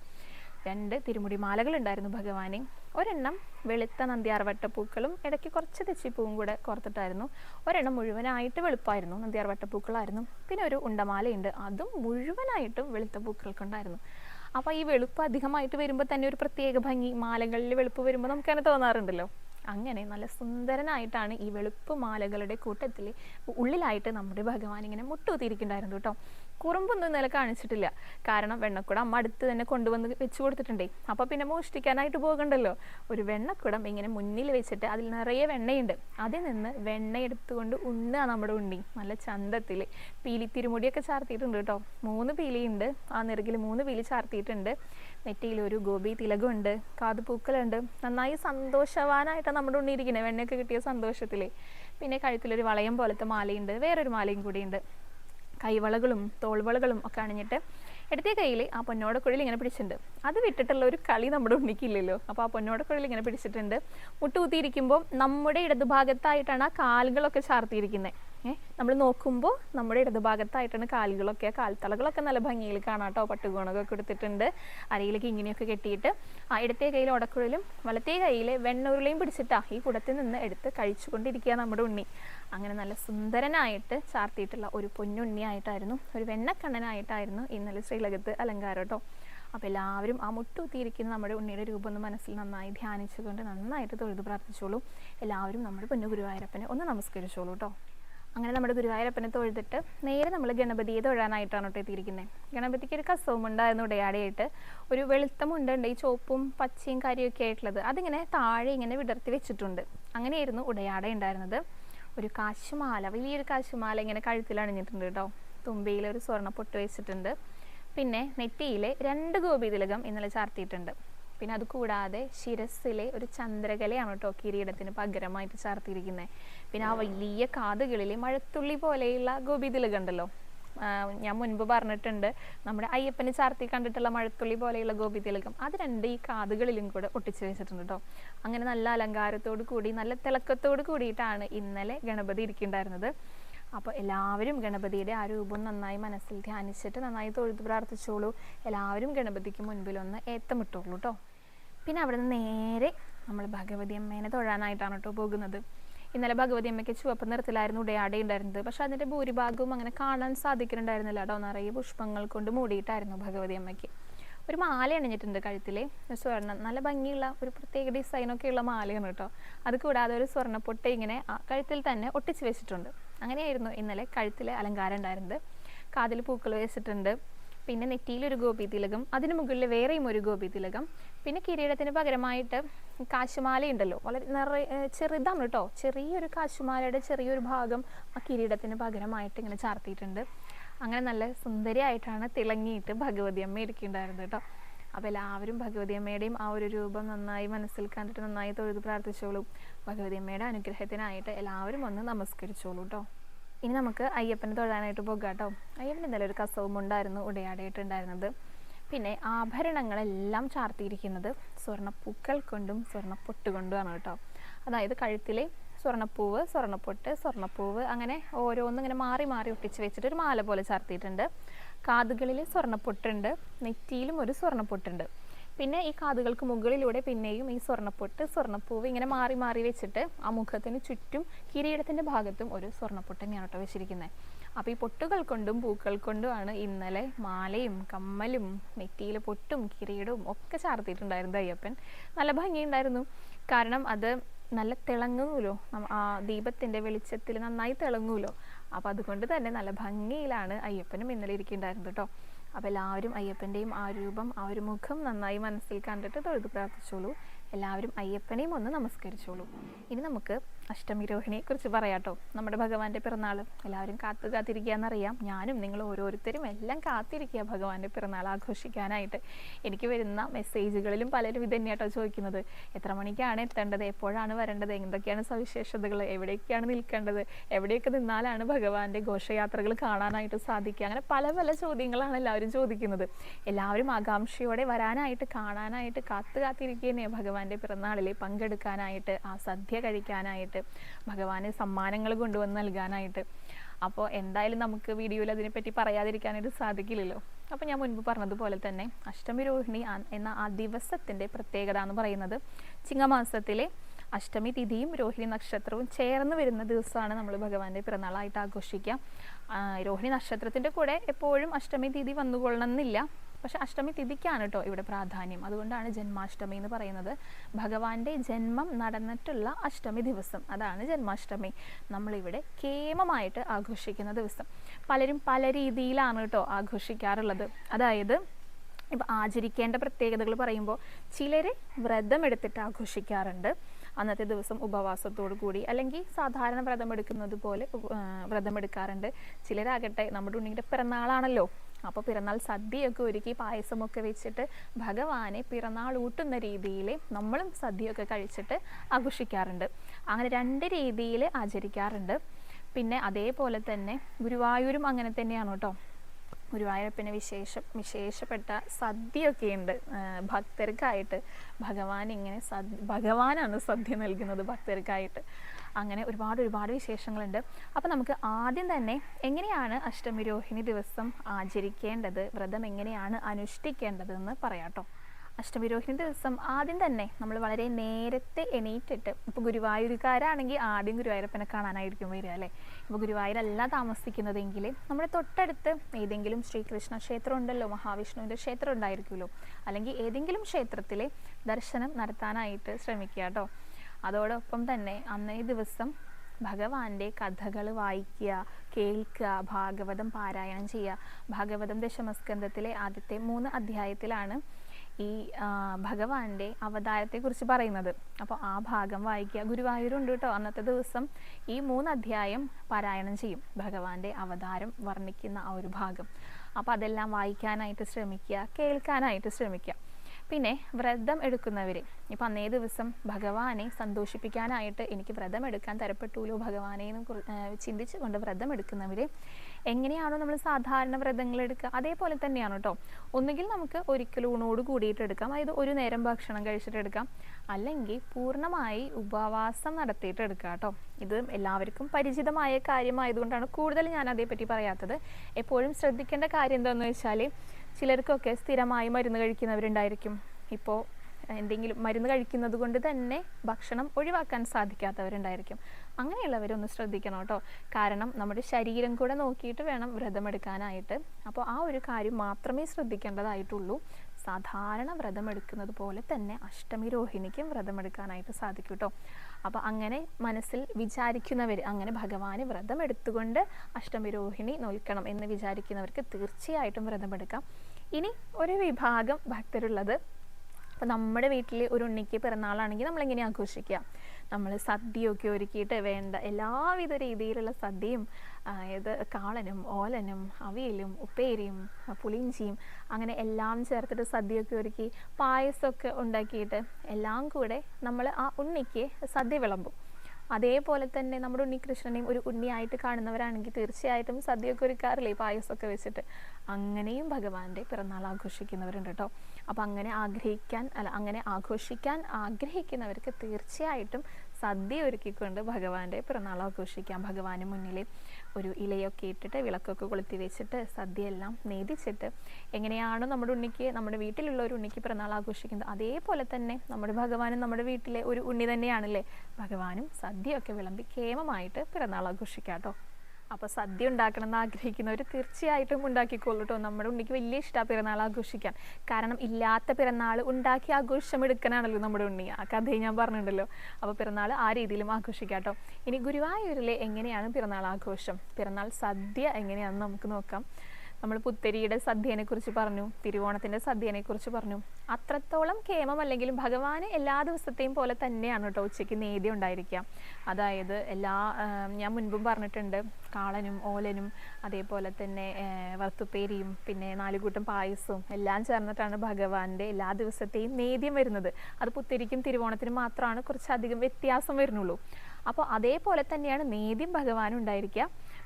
രണ്ട് തിരുമുടി മാലകൾ ഉണ്ടായിരുന്നു ഭഗവാനെ. ഒരെണ്ണം വെളുത്ത നന്ദ്യാർവട്ടപ്പൂക്കളും ഇടയ്ക്ക് കുറച്ച് തെച്ചിപ്പൂവും കൂടെ കോർത്തിട്ടായിരുന്നു. ഒരെണ്ണം മുഴുവനായിട്ട് വെളുപ്പായിരുന്നു നന്ദ്യാർവട്ടപ്പൂക്കളായിരുന്നു പിന്നെ ഒരു ഉണ്ടമാലയുണ്ട് അതും മുഴുവനായിട്ടും വെളുത്ത പൂക്കൾക്കുണ്ടായിരുന്നു. അപ്പോൾ ഈ വെളുപ്പ് അധികമായിട്ട് വരുമ്പോൾ തന്നെ ഒരു പ്രത്യേക ഭംഗി മാലകളിൽ വെളുപ്പ് വരുമ്പോൾ നമുക്കങ്ങനെ തോന്നാറുണ്ടല്ലോ. അങ്ങനെ നല്ല സുന്ദരനായിട്ടാണ് ഈ വെളുപ്പ് മാലകളുടെ കൂട്ടത്തിൽ ഉള്ളിലായിട്ട് നമ്മുടെ ഭഗവാൻ ഇങ്ങനെ മുട്ടുകുത്തിയിരിക്കുന്നുണ്ടായിരുന്നു കേട്ടോ. കുറുമ്പൊന്നും ഇന്നലെ കാണിച്ചിട്ടില്ല. കാരണം വെണ്ണക്കുടം അമ്മ അടുത്ത് തന്നെ കൊണ്ടുവന്ന് വെച്ച് കൊടുത്തിട്ടുണ്ടേ. അപ്പോൾ പിന്നെ മോഷ്ടിക്കാനായിട്ട് പോകണ്ടല്ലോ. ഒരു വെണ്ണക്കുടം ഇങ്ങനെ മുന്നിൽ വെച്ചിട്ട് അതിൽ നിറയെ വെണ്ണയുണ്ട്. അതിൽ നിന്ന് വെണ്ണ എടുത്തുകൊണ്ട് ഉണ്ണുക നമ്മുടെ ഉണ്ണി. നല്ല ചന്തത്തിൽ പീലി തിരുമുടിയൊക്കെ ചാർത്തിയിട്ടുണ്ട് കേട്ടോ. മൂന്ന് പീലിയുണ്ട്. ആ നിറകിൽ മൂന്ന് പീലി ചാർത്തിയിട്ടുണ്ട്. നെറ്റിയിൽ ഒരു ഗോപി തിലകമുണ്ട് കാതുപൂക്കളുണ്ട്. നന്നായി സന്തോഷവാനായിട്ടാണ് നമ്മുടെ ഉണ്ണി ഇരിക്കുന്നത് വെണ്ണയൊക്കെ കിട്ടിയ സന്തോഷത്തിൽ പിന്നെ കഴുത്തിലൊരു വളയം പോലത്തെ മാലയുണ്ട്. വേറൊരു മാലയും കൂടിയുണ്ട്. കൈവളകളും തോൾവളകളും ഒക്കെ അണിഞ്ഞിട്ട് ഇടത്തെ കയ്യിൽ ആ പൊന്നോടക്കുഴൽ ഇങ്ങനെ പിടിച്ചിട്ടുണ്ട്. അത് വിട്ടിട്ടുള്ള ഒരു കളി നമ്മുടെ ഉണ്ണിക്കില്ലല്ലോ. അപ്പോൾ ആ പൊന്നോടക്കുഴൽ ഇങ്ങനെ പിടിച്ചിട്ടുണ്ട്. മുട്ടുകുത്തിയിരിക്കുമ്പോൾ നമ്മുടെ ഇടതുഭാഗത്തായിട്ടാണ് ആ കാലുകളൊക്കെ ചാർത്തിയിരിക്കുന്നത് നമ്മൾ നോക്കുമ്പോൾ നമ്മുടെ ഇടതുഭാഗത്തായിട്ടാണ് കാലുകളൊക്കെ കാൽത്തളകളൊക്കെ നല്ല ഭംഗിയിൽ കാണാം കേട്ടോ പട്ടുകോണൊക്കെ കൊടുത്തിട്ടുണ്ട് അരയിലേക്ക് ഇങ്ങനെയൊക്കെ കെട്ടിയിട്ട് ആ ഇടത്തെ കയ്യിൽ ഉടക്കുഴലും വലത്തെ കയ്യിൽ വെണ്ണൂരിലേയും പിടിച്ചിട്ടാ ഈ കുടത്തിൽ നിന്ന് എടുത്ത് കഴിച്ചുകൊണ്ടിരിക്കുക നമ്മുടെ ഉണ്ണി. അങ്ങനെ നല്ല സുന്ദരനായിട്ട് ചാർത്തിയിട്ടുള്ള ഒരു പൊന്നുണ്ണിയായിട്ടായിരുന്നു ഒരു വെണ്ണക്കണ്ണനായിട്ടായിരുന്നു ഇന്നലെ ശ്രീലകത്ത് അലങ്കാരം കേട്ടോ അപ്പോൾ എല്ലാവരും ആ മുട്ടുകുത്തിയിരിക്കുന്ന നമ്മുടെ ഉണ്ണിയുടെ രൂപം ഒന്ന് മനസ്സിൽ നന്നായി ധ്യാനിച്ചുകൊണ്ട് നന്നായിട്ട് തൊഴുത് പ്രാർത്ഥിച്ചോളൂ. എല്ലാവരും നമ്മുടെ പൊന്നു ഗുരുവായൂരപ്പനെ ഒന്ന് നമസ്കരിച്ചോളൂ കേട്ടോ അങ്ങനെ നമ്മുടെ ഗുരുവായൂരപ്പനെ തൊഴുതിട്ട് നേരെ നമ്മൾ ഗണപതിയെ തൊഴാനായിട്ടാണ് കേട്ടോ എത്തിയിരിക്കുന്നത് ഗണപതിക്ക് ഒരു കസവും ഉണ്ടായിരുന്നു ഉടയാടയായിട്ട്. ഒരു വെളുത്ത മുണ്ടുണ്ട് ഈ ചുവപ്പും പച്ചയും കരിയൊക്കെ ആയിട്ടുള്ളത്. അതിങ്ങനെ താഴെ ഇങ്ങനെ വിടർത്തി വെച്ചിട്ടുണ്ട്. അങ്ങനെയായിരുന്നു ഉടയാട ഉണ്ടായിരുന്നത്. ഒരു കാശുമാല വലിയൊരു കാശുമാല ഇങ്ങനെ കഴുത്തിൽ അണിഞ്ഞിട്ടുണ്ട് കേട്ടോ. തുമ്പിയിൽ ഒരു സ്വർണ പൊട്ട് വെച്ചിട്ടുണ്ട്. പിന്നെ നെറ്റിയിലെ രണ്ട് ഗോപി തിലകം ഇന്നലെ ചാർത്തിയിട്ടുണ്ട്. പിന്നെ അത് കൂടാതെ ശിരസ്സിലെ ഒരു ചന്ദ്രകലയാണ് കേട്ടോ കിരീടത്തിന് പകരമായിട്ട് ചാർത്തിയിരിക്കുന്നത് പിന്നെ ആ വലിയ കാതുകളിൽ മഴത്തുള്ളി പോലെയുള്ള ഗോപിതിലക ഉണ്ടല്ലോ ഞാൻ മുൻപ് പറഞ്ഞിട്ടുണ്ട് നമ്മുടെ അയ്യപ്പന് ചാർത്തി കണ്ടിട്ടുള്ള മഴത്തുള്ളി പോലെയുള്ള ഗോപീതിലകം. അത് രണ്ട് ഈ കാതുകളിലും കൂടെ ഒട്ടിച്ചു വെച്ചിട്ടുണ്ട് കേട്ടോ. അങ്ങനെ നല്ല അലങ്കാരത്തോട് കൂടി നല്ല തിളക്കത്തോട് കൂടിയിട്ടാണ് ഇന്നലെ ഗണപതി ഇരിക്കുന്നുണ്ടായിരുന്നത്. അപ്പോൾ എല്ലാവരും ഗണപതിയുടെ ആ രൂപം നന്നായി മനസ്സിൽ ധ്യാനിച്ചിട്ട് നന്നായി തൊഴുത് പ്രാർത്ഥിച്ചോളൂ. എല്ലാവരും ഗണപതിക്ക് മുൻപിലൊന്ന് ഏത്തമിട്ടോളൂ കേട്ടോ. പിന്നെ അവിടെ നിന്ന് നേരെ നമ്മൾ ഭഗവതി അമ്മേനെ തൊഴാനായിട്ടാണ് കേട്ടോ പോകുന്നത്. ഇന്നലെ ഭഗവതി അമ്മയ്ക്ക് ചുവപ്പ് നിറത്തിലായിരുന്നു ഉടയാട ഉണ്ടായിരുന്നത്. പക്ഷെ അതിന്റെ ഭൂരിഭാഗവും അങ്ങനെ കാണാൻ സാധിക്കുന്നുണ്ടായിരുന്നില്ല കേട്ടോ നിറയെ പുഷ്പങ്ങൾ കൊണ്ട് മൂടിയിട്ടായിരുന്നു ഭഗവതി അമ്മയ്ക്ക്. ഒരു മാല അണിഞ്ഞിട്ടുണ്ട് കഴുത്തിൽ സ്വർണം. നല്ല ഭംഗിയുള്ള ഒരു പ്രത്യേക ഡിസൈനൊക്കെ ഉള്ള മാലയാണ് കേട്ടോ അത് കൂടാതെ ഒരു സ്വർണപ്പൊട്ട് ഇങ്ങനെ കഴുത്തിൽ തന്നെ ഒട്ടിച്ച് വെച്ചിട്ടുണ്ട്. അങ്ങനെയായിരുന്നു ഇന്നലെ കഴുത്തിലെ അലങ്കാരം ഉണ്ടായിരുന്നത്. കാതിൽ പൂക്കൾ വെച്ചിട്ടുണ്ട്. പിന്നെ നെറ്റിയിലൊരു ഗോപി തിലകം അതിന് മുകളിൽ വേറെയും ഒരു ഗോപി തിലകം. പിന്നെ കിരീടത്തിന് പകരമായിട്ട് കാശുമാല ഉണ്ടല്ലോ വളരെ നിറയെ ചെറുതാണ് കേട്ടോ. ചെറിയൊരു കാശുമാലയുടെ ചെറിയൊരു ഭാഗം ആ കിരീടത്തിന് പകരമായിട്ട് ഇങ്ങനെ ചാർത്തിയിട്ടുണ്ട്. അങ്ങനെ നല്ല സുന്ദരിയായിട്ടാണ് തിളങ്ങിയിട്ട് ഭഗവതി അമ്മ ഇരിക്കുന്നുണ്ടായിരുന്നത് കേട്ടോ. അപ്പോൾ എല്ലാവരും ഭഗവതി അമ്മയുടെയും ആ ഒരു രൂപം നന്നായി മനസ്സിൽ കണ്ടിട്ട് നന്നായി തൊഴുത് പ്രാർത്ഥിച്ചോളൂ. ഭഗവതി അമ്മയുടെ അനുഗ്രഹത്തിനായിട്ട് എല്ലാവരും ഒന്ന് നമസ്കരിച്ചോളൂ കേട്ടോ. ഇനി നമുക്ക് അയ്യപ്പനെ തൊഴാനായിട്ട് പോകാം കേട്ടോ. അയ്യപ്പൻ ഇന്നലെ ഒരു കസവും ഉണ്ടായിരുന്നു ഉടയാടായിട്ടുണ്ടായിരുന്നത്. പിന്നെ ആഭരണങ്ങളെല്ലാം ചാർത്തിയിരിക്കുന്നത് സ്വർണപ്പൂക്കൾ കൊണ്ടും സ്വർണപ്പൊട്ട് കൊണ്ടുമാണ് കേട്ടോ. അതായത് കഴുത്തിലെ സ്വർണപ്പൂവ് സ്വർണപ്പൊട്ട് സ്വർണപ്പൂവ് അങ്ങനെ ഓരോന്നും ഇങ്ങനെ മാറി മാറി ഒട്ടിച്ച് വെച്ചിട്ട് ഒരു മാല പോലെ ചാർത്തിയിട്ടുണ്ട്. കാതുകളിൽ സ്വർണപ്പൊട്ടുണ്ട് നെറ്റിയിലും ഒരു സ്വർണപ്പൊട്ടുണ്ട്. പിന്നെ ഈ കാതുകൾക്ക് മുകളിലൂടെ പിന്നെയും ഈ സ്വർണപ്പൊട്ട് സ്വർണപ്പൂവ് ഇങ്ങനെ മാറി മാറി വെച്ചിട്ട് ആ മുഖത്തിന് ചുറ്റും കിരീടത്തിന്റെ ഭാഗത്തും ഒരു സ്വർണപ്പൊട്ട് തന്നെയാണ് കേട്ടോ വെച്ചിരിക്കുന്നത് അപ്പോൾ ഈ പൊട്ടുകൾ കൊണ്ടും പൂക്കൾ കൊണ്ടുമാണ് ഇന്നലെ മാലയും കമ്മലും നെറ്റിയിൽ പൊട്ടും കിരീടവും ഒക്കെ ചാർത്തിയിട്ടുണ്ടായിരുന്നു അയ്യപ്പൻ. നല്ല ഭംഗിയുണ്ടായിരുന്നു. കാരണം അത് നല്ല തിളങ്ങുമല്ലോ ആ ദീപത്തിന്റെ വെളിച്ചത്തിൽ നന്നായി തിളങ്ങുമല്ലോ അപ്പോൾ അതുകൊണ്ട് തന്നെ നല്ല ഭംഗിയിലാണ് അയ്യപ്പനും ഇന്നലെ ഇരിക്കുന്നുണ്ടായിരുന്നു കേട്ടോ. അപ്പോൾ എല്ലാവരും അയ്യപ്പന്റെയും ആ രൂപം ആ ഒരു മുഖം നന്നായി മനസ്സിൽ കണ്ടിട്ട് തൊഴുത് പ്രാർത്ഥിച്ചോളൂ. എല്ലാവരും അയ്യപ്പനെയും ഒന്ന് നമസ്കരിച്ചോളൂ. ഇനി നമുക്ക് അഷ്ടമി രോഹിണിയെ കുറിച്ച് പറയാട്ടോ. നമ്മുടെ ഭഗവാന്റെ പിറന്നാൾ എല്ലാവരും കാത്തു കാത്തിരിക്കുകയെന്നറിയാം ഞാനും നിങ്ങൾ ഓരോരുത്തരും എല്ലാം കാത്തിരിക്കുക ഭഗവാന്റെ പിറന്നാൾ ആഘോഷിക്കാനായിട്ട്. എനിക്ക് വരുന്ന മെസ്സേജുകളിലും പലരും ഇത് തന്നെയാട്ടോ ചോദിക്കുന്നത്. എത്ര മണിക്കാണ് എത്തേണ്ടത്? എപ്പോഴാണ് വരേണ്ടത്? എന്തൊക്കെയാണ് സവിശേഷതകൾ? എവിടെയൊക്കെയാണ് നിൽക്കേണ്ടത്? എവിടെയൊക്കെ നിന്നാലാണ് ഭഗവാന്റെ ഘോഷയാത്രകൾ കാണാനായിട്ട് സാധിക്കുക? അങ്ങനെ പല പല ചോദ്യങ്ങളാണ് എല്ലാവരും ചോദിക്കുന്നത്. എല്ലാവരും ആകാംക്ഷയോടെ വരാനായിട്ട് കാണാനായിട്ട് കാത്തു കാത്തിരിക്കുന്നേ ഭഗവാന്റെ പിറന്നാളിൽ പങ്കെടുക്കാനായിട്ട് ആ സദ്യ കഴിക്കാനായിട്ട് ഭഗവാന് സമ്മാനങ്ങൾ കൊണ്ടുവന്ന് നൽകാനായിട്ട്. അപ്പോൾ എന്തായാലും നമുക്ക് വീഡിയോയിൽ അതിനെപ്പറ്റി പറയാതിരിക്കാനായിട്ട് സാധിക്കില്ലല്ലോ. അപ്പോൾ ഞാൻ മുൻപ് പറഞ്ഞതുപോലെ തന്നെ അഷ്ടമി രോഹിണി എന്ന ആ ദിവസത്തിന്റെ പ്രത്യേകത എന്ന് പറയുന്നത് ചിങ്ങമാസത്തിലെ അഷ്ടമി തിഥിയും രോഹിണി നക്ഷത്രവും ചേർന്ന് വരുന്ന ദിവസമാണ് നമ്മൾ ഭഗവാന്റെ പിറന്നാളായിട്ട് ആഘോഷിക്കുക. രോഹിണി നക്ഷത്രത്തിന്റെ കൂടെ എപ്പോഴും അഷ്ടമി തിഥി വന്നുകൊള്ളണമെന്നില്ല. പക്ഷെ അഷ്ടമി തിഥിക്കാണ് കേട്ടോ ഇവിടെ പ്രാധാന്യം. അതുകൊണ്ടാണ് ജന്മാഷ്ടമി എന്ന് പറയുന്നത്. ഭഗവാന്റെ ജന്മം നടന്നിട്ടുള്ള അഷ്ടമി ദിവസം. അതാണ് ജന്മാഷ്ടമി. നമ്മളിവിടെ കേമമായിട്ട് ആഘോഷിക്കുന്ന ദിവസം. പലരും പല രീതിയിലാണ് കേട്ടോ ആഘോഷിക്കാറുള്ളത്. അതായത് ഇപ്പം ആചരിക്കേണ്ട പ്രത്യേകതകൾ പറയുമ്പോൾ ചിലർ വ്രതമെടുത്തിട്ട് ആഘോഷിക്കാറുണ്ട്. അന്നത്തെ ദിവസം ഉപവാസത്തോടു കൂടി അല്ലെങ്കിൽ സാധാരണ വ്രതമെടുക്കുന്നത് പോലെ വ്രതമെടുക്കാറുണ്ട് ചിലരാകട്ടെ നമ്മുടെ ഉണ്ണിയുടെ പിറന്നാളാണല്ലോ. അപ്പോൾ പിറന്നാൾ സദ്യയൊക്കെ ഒരുക്കി പായസമൊക്കെ വെച്ചിട്ട് ഭഗവാനെ പിറന്നാൾ ഊട്ടുന്ന രീതിയിൽ നമ്മളും സദ്യയൊക്കെ കഴിച്ചിട്ട് ആഘോഷിക്കാറുണ്ട്. അങ്ങനെ രണ്ട് രീതിയിൽ ആചരിക്കാറുണ്ട്. പിന്നെ അതേപോലെ തന്നെ ഗുരുവായൂരും അങ്ങനെ തന്നെയാണ് കേട്ടോ. ഗുരുവായൂരപ്പന് വിശേഷം വിശേഷപ്പെട്ട സദ്യയൊക്കെ ഉണ്ട് ഭക്തർക്കായിട്ട് ഭഗവാൻ ഇങ്ങനെ സദ്യ ഭഗവാനാണ് സദ്യ നൽകുന്നത് ഭക്തർക്കായിട്ട്. അങ്ങനെ ഒരുപാട് ഒരുപാട് വിശേഷങ്ങളുണ്ട്. അപ്പോൾ നമുക്ക് ആദ്യം തന്നെ എങ്ങനെയാണ് അഷ്ടമി രോഹിണി ദിവസം ആചരിക്കേണ്ടത്? വ്രതം എങ്ങനെയാണ് അനുഷ്ഠിക്കേണ്ടതെന്ന് പറയാട്ടോ അഷ്ടമി രോഹിണി ദിവസം ആദ്യം തന്നെ നമ്മൾ വളരെ നേരത്തെ എണീറ്റിട്ട് ഇപ്പോൾ ഗുരുവായൂർക്കാരാണെങ്കിൽ ആദ്യം ഗുരുവായൂരപ്പനെ കാണാനായിരിക്കും വരിക അല്ലേ? ഇപ്പോൾ ഗുരുവായൂരല്ല താമസിക്കുന്നതെങ്കിൽ നമ്മുടെ തൊട്ടടുത്ത് ഏതെങ്കിലും ശ്രീകൃഷ്ണ ക്ഷേത്രം ഉണ്ടല്ലോ മഹാവിഷ്ണുവിന്റെ ക്ഷേത്രം ഉണ്ടായിരിക്കുമല്ലോ. അല്ലെങ്കിൽ ഏതെങ്കിലും ക്ഷേത്രത്തിലെ ദർശനം നടത്താനായിട്ട് ശ്രമിക്കുക കേട്ടോ. അതോടൊപ്പം തന്നെ അന്നേ ദിവസം ഭഗവാന്റെ കഥകൾ വായിക്കുക കേൾക്കുക ഭാഗവതം പാരായണം ചെയ്യുക. ഭാഗവതം ദശമസ്കന്ധത്തിലെ ആദ്യത്തെ മൂന്ന് അധ്യായത്തിലാണ് ഈ ഭഗവാന്റെ അവതാരത്തെക്കുറിച്ച് പറയുന്നത്. അപ്പോൾ ആ ഭാഗം വായിക്കുക. ഗുരുവായൂരുണ്ട് കേട്ടോ അന്നത്തെ ദിവസം ഈ മൂന്ന് അധ്യായം പാരായണം ചെയ്യും. ഭഗവാന്റെ അവതാരം വർണിക്കുന്ന ആ ഒരു ഭാഗം. അപ്പോൾ അതെല്ലാം വായിക്കാനായിട്ട് ശ്രമിക്കുക കേൾക്കാനായിട്ട് ശ്രമിക്കുക. പിന്നെ വ്രതം എടുക്കുന്നവർ ഇപ്പം അന്നേ ദിവസം ഭഗവാനെ സന്തോഷിപ്പിക്കാനായിട്ട് എനിക്ക് വ്രതം എടുക്കാൻ തരപ്പെട്ടുല്ലോ ഭഗവാനെ എന്ന് ചിന്തിച്ചുകൊണ്ട് വ്രതം എടുക്കുന്നവർ എങ്ങനെയാണോ നമ്മൾ സാധാരണ വ്രതങ്ങൾ എടുക്കുക അതേപോലെ തന്നെയാണ് കേട്ടോ ഒന്നുകിൽ നമുക്ക് ഒരിക്കലും ഊണോട് കൂടിയിട്ട് എടുക്കാം. അതായത് ഒരു നേരം ഭക്ഷണം കഴിച്ചിട്ട് എടുക്കാം. അല്ലെങ്കിൽ പൂർണമായി ഉപവാസം നടത്തിയിട്ട് എടുക്കുക കേട്ടോ ഇത് എല്ലാവർക്കും പരിചിതമായ കാര്യമായതുകൊണ്ടാണ് കൂടുതൽ ഞാൻ അതേപ്പറ്റി പറയാത്തത്. എപ്പോഴും ശ്രദ്ധിക്കേണ്ട കാര്യം എന്താണെന്ന് വെച്ചാൽ ചിലർക്കൊക്കെ സ്ഥിരമായി മരുന്ന് കഴിക്കുന്നവരുണ്ടായിരിക്കും. ഇപ്പോൾ എന്തെങ്കിലും മരുന്ന് കഴിക്കുന്നത് കൊണ്ട് തന്നെ ഭക്ഷണം ഒഴിവാക്കാൻ സാധിക്കാത്തവരുണ്ടായിരിക്കും. അങ്ങനെയുള്ളവരൊന്ന് ശ്രദ്ധിക്കണം കേട്ടോ. കാരണം നമ്മുടെ ശരീരം കൂടെ നോക്കിയിട്ട് വേണം വ്രതമെടുക്കാനായിട്ട്. അപ്പോൾ ആ ഒരു കാര്യം മാത്രമേ ശ്രദ്ധിക്കേണ്ടതായിട്ടുള്ളൂ. സാധാരണ വ്രതമെടുക്കുന്നത് പോലെ തന്നെ അഷ്ടമി രോഹിണിക്കും വ്രതമെടുക്കാനായിട്ട് സാധിക്കും കേട്ടോ. അപ്പോൾ അങ്ങനെ മനസ്സിൽ വിചാരിക്കുന്നവർ അങ്ങനെ ഭഗവാന് വ്രതം എടുത്തുകൊണ്ട് അഷ്ടമി രോഹിണി നോൽക്കണം എന്ന് വിചാരിക്കുന്നവർക്ക് തീർച്ചയായിട്ടും വ്രതമെടുക്കാം. ഇനി ഒരു വിഭാഗം ഭക്തരുള്ളത്. അപ്പോൾ നമ്മുടെ വീട്ടിൽ ഒരു ഉണ്ണിക്ക് പിറന്നാളാണെങ്കിൽ നമ്മളെങ്ങനെ ആഘോഷിക്കുക? നമ്മൾ സദ്യയൊക്കെ ഒരുക്കിയിട്ട് വേണ്ട എല്ലാവിധ രീതിയിലുള്ള സദ്യയും അതായത് കാളനും ഓലനും അവിയലും ഉപ്പേരിയും പുളിഞ്ചിയും അങ്ങനെ എല്ലാം ചേർത്തിട്ട് സദ്യയൊക്കെ ഒരുക്കി പായസമൊക്കെ ഉണ്ടാക്കിയിട്ട് എല്ലാം കൂടെ നമ്മൾ ആ ഉണ്ണിക്ക് സദ്യ വിളമ്പും. അതേപോലെ തന്നെ നമ്മുടെ ഉണ്ണികൃഷ്ണനെയും ഒരു ഉണ്ണിയായിട്ട് കാണുന്നവരാണെങ്കിൽ തീർച്ചയായിട്ടും സദ്യയൊക്കെ ഒരുക്കാറില്ലേ? പായസമൊക്കെ വെച്ചിട്ട്. അങ്ങനെയും ഭഗവാന്റെ പിറന്നാൾ ആഘോഷിക്കുന്നവരുണ്ട് കേട്ടോ. അപ്പം അങ്ങനെ ആഗ്രഹിക്കാൻ അല്ല അങ്ങനെ ആഘോഷിക്കാൻ ആഗ്രഹിക്കുന്നവർക്ക് തീർച്ചയായിട്ടും സദ്യ ഒരുക്കിക്കൊണ്ട് ഭഗവാന്റെ പിറന്നാൾ ആഘോഷിക്കാം. ഭഗവാന് മുന്നിൽ ഒരു ഇലയൊക്കെ ഇട്ടിട്ട് വിളക്കൊക്കെ കൊളുത്തി വെച്ചിട്ട് സദ്യയെല്ലാം നേദിച്ചിട്ട് എങ്ങനെയാണോ നമ്മുടെ ഉണ്ണിക്ക് നമ്മുടെ വീട്ടിലുള്ള ഒരു ഉണ്ണിക്ക് പിറന്നാൾ ആഘോഷിക്കുന്നത് അതേപോലെ തന്നെ നമ്മുടെ ഭഗവാനും നമ്മുടെ വീട്ടിലെ ഒരു ഉണ്ണി തന്നെയാണല്ലേ? ഭഗവാനും സദ്യയൊക്കെ വിളമ്പി ക്ഷേമമായിട്ട് പിറന്നാൾ ആഘോഷിക്കാം കേട്ടോ അപ്പോൾ സദ്യ ഉണ്ടാക്കണം എന്ന് ആഗ്രഹിക്കുന്നവർ തീർച്ചയായിട്ടും ഉണ്ടാക്കിക്കോളൂ കേട്ടോ നമ്മുടെ ഉണ്ണിക്ക് വലിയ ഇഷ്ടമാണ് പിറന്നാൾ ആഘോഷിക്കാൻ. കാരണം ഇല്ലാത്ത പിറന്നാൾ ഉണ്ടാക്കി ആഘോഷം എടുക്കാനാണല്ലോ നമ്മുടെ ഉണ്ണി. ആ കഥയും ഞാൻ പറഞ്ഞിട്ടുണ്ടല്ലോ. അപ്പോൾ പിറന്നാൾ ആ രീതിയിലും ആഘോഷിക്കാം കേട്ടോ ഇനി ഗുരുവായൂരിലെ എങ്ങനെയാണ് പിറന്നാൾ ആഘോഷം? പിറന്നാൾ സദ്യ എങ്ങനെയാണെന്ന് നമുക്ക് നോക്കാം. നമ്മൾ പുത്തരിയുടെ സദ്യനെ കുറിച്ച് പറഞ്ഞു തിരുവോണത്തിന്റെ സദ്യനെ കുറിച്ച് പറഞ്ഞു. അത്രത്തോളം കേമം അല്ലെങ്കിലും ഭഗവാന് എല്ലാ ദിവസത്തെയും പോലെ തന്നെയാണ് കേട്ടോ ഉച്ചയ്ക്ക് നേദ്യം ഉണ്ടായിരിക്കുക. അതായത് എല്ലാ ഞാൻ മുൻപും പറഞ്ഞിട്ടുണ്ട് കാളനും ഓലനും അതേപോലെ തന്നെ വറുത്തുപ്പേരിയും പിന്നെ നാലുകൂട്ടം പായസവും എല്ലാം ചേർന്നിട്ടാണ് ഭഗവാന്റെ എല്ലാ ദിവസത്തെയും നേദ്യം വരുന്നത്. അത് പുത്തരിക്കും തിരുവോണത്തിനും മാത്രമാണ് കുറച്ചധികം വ്യത്യാസം വരുന്നുള്ളൂ. അപ്പോൾ അതേപോലെ തന്നെയാണ് നേദ്യം ഭഗവാനും ഉണ്ടായിരിക്കുക